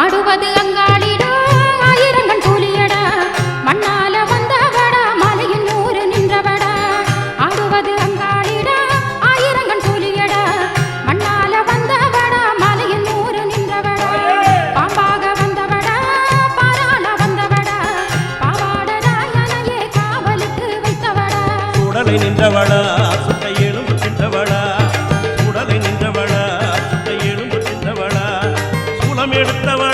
ஆடுவது அங்காளிடா ஆயிரங்கன் கூலியடா மண்ணால வந்தவடா மலையின் நூறு நின்றவடா. ஆடுவது அங்காளிடா ஆயிரங்கன் கூலியடா மண்ணால வந்தவடா மலையின் நூறு நின்றவடா. பாம்பாக வந்தவடா பாராள வந்தவடா. பாவாடராயனையே காவலுக்கு வைத்தவடா. உடலை நின்றவடா ಹೊತ್ತವ